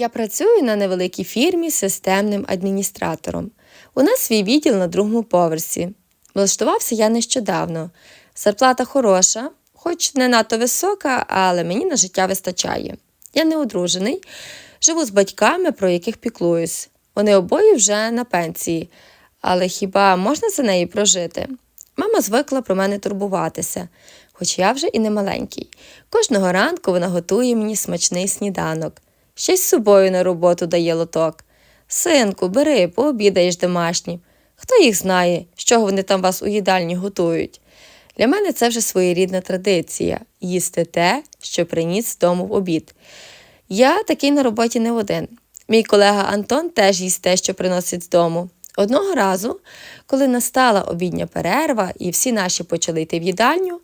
Я працюю на невеликій фірмі системним адміністратором. У нас свій відділ на другому поверсі. Влаштувався я нещодавно. Зарплата хороша, хоч не надто висока, але мені на життя вистачає. Я не одружений, живу з батьками, про яких піклуюсь. Вони обоє вже на пенсії, але хіба можна за неї прожити? Мама звикла про мене турбуватися, хоч я вже і не маленький. Кожного ранку вона готує мені смачний сніданок. Ще й з собою на роботу дає лоток. Синку, бери, пообідаєш домашнім. Хто їх знає, з чого вони там вас у їдальні готують? Для мене це вже своєрідна традиція їсти те, що приніс з дому в обід. Я такий на роботі не один. Мій колега Антон теж їсть те, що приносить з дому. Одного разу, коли настала обідня перерва і всі наші почали йти в їдальню,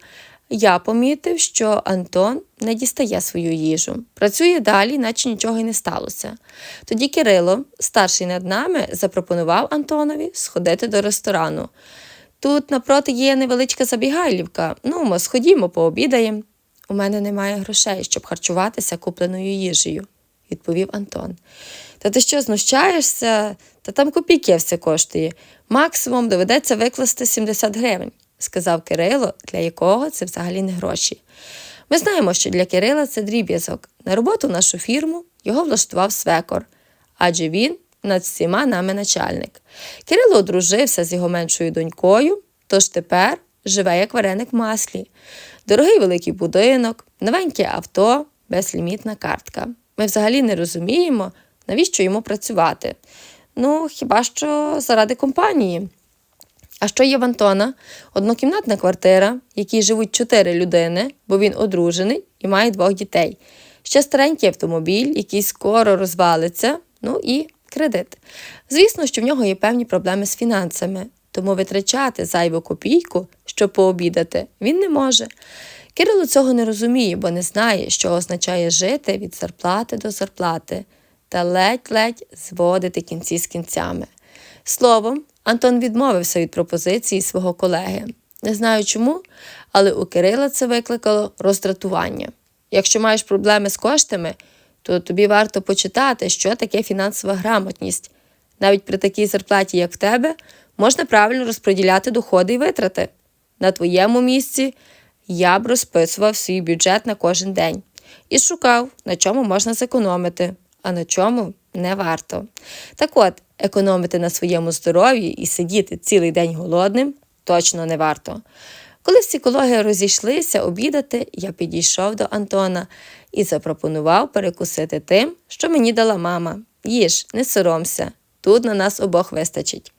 я помітив, що Антон не дістає свою їжу. Працює далі, наче нічого й не сталося. Тоді Кирило, старший над нами, запропонував Антонові сходити до ресторану. Тут напроти є невеличка забігайлівка. Ну, ми сходімо, пообідаємо. У мене немає грошей, щоб харчуватися купленою їжею, відповів Антон. Та ти що, знущаєшся? Та там копійки все коштує. Максимум доведеться викласти 70 гривень, сказав Кирило, для якого це взагалі не гроші. Ми знаємо, що для Кирила це дріб'язок. На роботу в нашу фірму його влаштував свекор, адже він над всіма нами начальник. Кирило одружився з його меншою донькою, тож тепер живе як вареник в маслі. Дорогий великий будинок, новеньке авто, безлімітна картка. Ми взагалі не розуміємо, навіщо йому працювати. Ну, хіба що заради компанії. А що є в Антона? Однокімнатна квартира, в якій живуть чотири людини, бо він одружений і має двох дітей. Ще старенький автомобіль, який скоро розвалиться, ну і кредит. Звісно, що в нього є певні проблеми з фінансами, тому витрачати зайву копійку, щоб пообідати, він не може. Кирило цього не розуміє, бо не знає, що означає жити від зарплати до зарплати та ледь-ледь зводити кінці з кінцями. Словом, Антон відмовився від пропозиції свого колеги. Не знаю чому, але у Кирила це викликало роздратування. Якщо маєш проблеми з коштами, то тобі варто почитати, що таке фінансова грамотність. Навіть при такій зарплаті, як в тебе, можна правильно розподіляти доходи і витрати. На твоєму місці я б розписував свій бюджет на кожен день і шукав, на чому можна зекономити, а на чому не варто. Так от, економити на своєму здоров'ї і сидіти цілий день голодним точно не варто. Коли всі колеги розійшлися обідати, я підійшов до Антона і запропонував перекусити тим, що мені дала мама. Їж, не соромся, тут на нас обох вистачить.